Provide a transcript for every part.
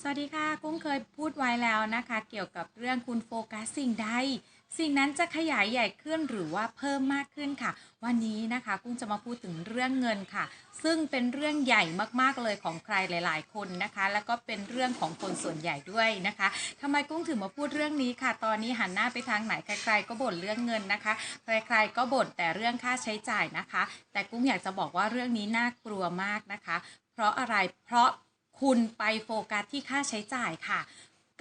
สวัสดีค่ะ กุ้งเคยพูดไว้แล้วนะคะ เกี่ยวกับเรื่องคุณโฟกัสสิ่งใด สิ่งนั้นจะขยายใหญ่ขึ้นหรือว่าเพิ่มมากขึ้นค่ะ วันนี้นะคะ กุ้งจะมาพูดถึงเรื่องเงินค่ะ ซึ่งเป็นเรื่องใหญ่มากๆเลยของใครหลาย ๆ คนนะคะ แล้วก็เป็นเรื่องของคนส่วนใหญ่ด้วยนะคะทำไมกุ้งถึงมาพูดเรื่องนี้ค่ะ ตอนนี้หันหน้าไปทางไหนใคร ๆ ก็บ่นเรื่องเงินนะคะ ใคร ๆ ก็บ่นแต่เรื่องค่าใช้จ่ายนะคะ แต่กุ้งอยากจะบอกว่าเรื่องนี้น่ากลัวมากนะคะ เพราะอะไรเพราะ คุณไปโฟกัสที่ค่าใช้จ่ายค่ะ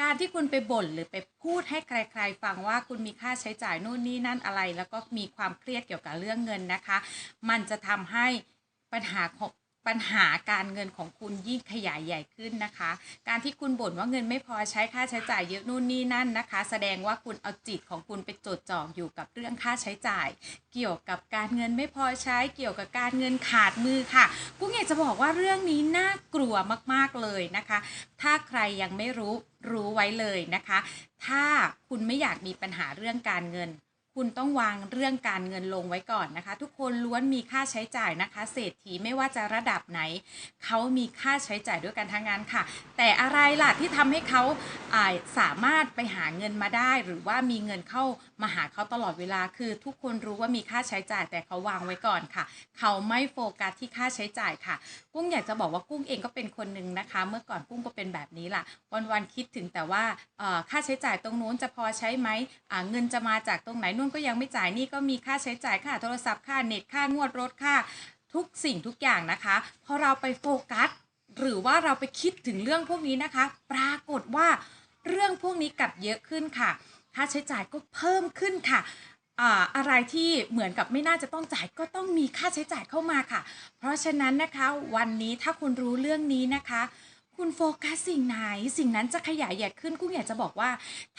การที่คุณไปบ่นหรือไปพูดให้ใคร ๆ ฟังว่าคุณมีค่าใช้จ่ายนู่นนี่นั่นอะไร แล้วก็มีความเครียดเกี่ยวกับเรื่องเงินนะคะ มันจะทำให้ปัญหาของ ปัญหาการเงินของคุณยิ่งขยายใหญ่ขึ้นนะคะ การที่คุณบ่นว่าเงินไม่พอใช้ค่าใช้จ่ายเยอะนู่นนี่นั่นนะคะ แสดงว่าคุณเอาจิตของคุณไปจดจ่ออยู่กับเรื่องค่าใช้จ่าย เกี่ยวกับการเงินไม่พอใช้เกี่ยวกับการเงินขาดมือค่ะกุ้งอยากจะบอกว่าเรื่องนี้น่ากลัวมากๆเลยนะคะ ถ้าใครยังไม่รู้รู้ไว้เลยนะคะ ถ้าคุณไม่อยากมีปัญหาเรื่องการเงิน คุณต้องวางเรื่องการเงินลงไว้ก่อนนะคะ ทุกคนล้วนมีค่าใช้จ่ายนะคะ เศรษฐีไม่ว่าจะระดับไหน เขามีค่าใช้จ่ายด้วยกันทั้งนั้นค่ะ แต่อะไรล่ะที่ทำให้เขาาสามารถไปหาเงินมาได้ หรือว่ามีเงินเข้ามาหาเขาตลอดเวลาคือ ทุกคนรู้ว่ามีค่าใช้จ่ายแต่เขาวางไว้ก่อนค่ะ เขาไม่โฟกัสที่ค่าใช้จ่ายค่ะ กุ้งอยากจะบอกว่ากุ้งเองก็เป็นคนหนึ่งนะคะ เมื่อก่อนกุ้งก็เป็นแบบนี้ล่ะ วันๆคิดถึงแต่ว่าค่าใช้จ่ายตรงนู้นจะพอใช้ไหมเงินจะมาจากตรงไหนนู่นก็ยังไม่จ่ายนี่ก็มีค่าใช้จ่ายค่าโทรศัพท์ค่าเน็ตค่างวดรถค่าทุกสิ่งทุกอย่างนะคะพอเราไปโฟกัสหรือว่าเราไปคิดถึงเรื่องพวกนี้นะคะ ปรากฏว่าเรื่องพวกนี้กลับเยอะขึ้นค่ะ ค่าใช้จ่ายก็เพิ่มขึ้นค่ะอะไรที่เหมือนกับไม่น่าจะต้องจ่ายก็ต้องมีค่าใช้จ่ายเข้ามาค่ะ เพราะฉะนั้นนะคะวันนี้ถ้าคุณรู้เรื่องนี้นะคะ คุณโฟกัสสิ่งไหน สิ่งนั้นจะขยายใหญ่ขึ้นกุ้งอยากจะบอกว่า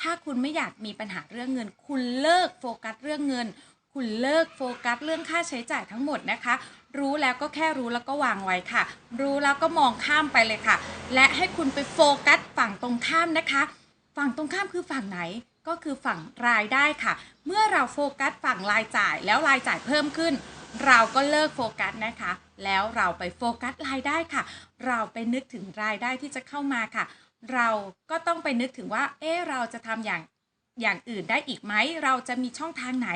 ถ้าคุณไม่อยากมีปัญหาเรื่องเงิน คุณเลิกโฟกัสเรื่องเงิน คุณเลิกโฟกัสเรื่องค่าใช้จ่ายทั้งหมดนะคะ รู้แล้วก็แค่รู้แล้วก็วางไว้ค่ะ รู้แล้วก็มองข้ามไปเลยค่ะ และให้คุณไปโฟกัสฝั่งตรงข้ามนะคะ ฝั่งตรงข้ามคือฝั่งไหนก็คือฝั่งรายได้ค่ะ เมื่อเราโฟกัสฝั่งรายจ่ายแล้วรายจ่ายเพิ่มขึ้น เราก็เลิกโฟกัสนะคะ แล้วเราไปโฟกัสรายได้ค่ะ เราไปนึกถึงรายได้ที่จะเข้ามาค่ะ เราก็ต้องไปนึกถึงว่า เอ๊เราจะทำอย่างอย่างอื่นได้อีกไหม เราจะมีช่องทางไหน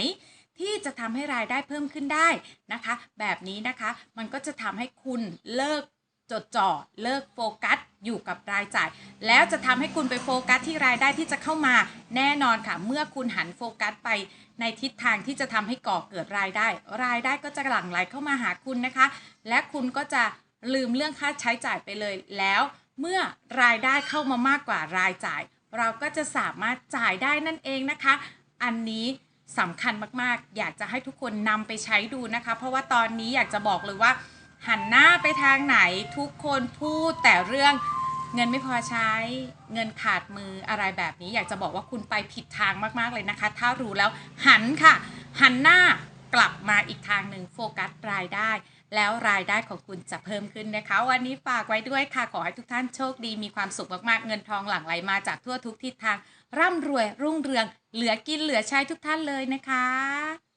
ที่จะทำให้รายได้เพิ่มขึ้นได้นะคะ แบบนี้นะคะ มันก็จะทำให้คุณเลิก จดจ่อเลิกโฟกัสอยู่กับรายจ่าย แล้วจะทำให้คุณไปโฟกัสที่รายได้ที่จะเข้ามาแน่นอนค่ะ เมื่อคุณหันโฟกัสไปในทิศทางที่จะทำให้ก่อเกิดรายได้ รายได้ก็จะหลั่งไหลเข้ามาหาคุณนะคะ และคุณก็จะลืมเรื่องค่าใช้จ่ายไปเลยแล้ว เมื่อรายได้เข้ามามากกว่ารายจ่าย เราก็จะสามารถจ่ายได้นั่นเองนะคะ อันนี้สำคัญมากๆ อยากจะให้ทุกคนนำไปใช้ดูนะคะ เพราะว่าตอนนี้อยากจะบอกเลยว่า หันหน้าไปทางไหนทุกคนพูดแต่เรื่องเงินไม่พอใช้เงินขาดมืออะไรแบบนี้ อยากจะบอกว่าคุณไปผิดทางมากๆเลยนะคะ ถ้ารู้แล้วหันค่ะ หันหน้ากลับมาอีกทางหนึ่งโฟกัสรายได้ แล้วรายได้ของคุณจะเพิ่มขึ้นนะคะ วันนี้ฝากไว้ด้วยค่ะ ขอให้ทุกท่านโชคดีมีความสุขมากๆ เงินทองหลั่งไหลมาจากทั่วทุกทิศทาง ร่ำรวยรุ่งเรือง เหลือกินเหลือใช้ทุกท่านเลยนะคะ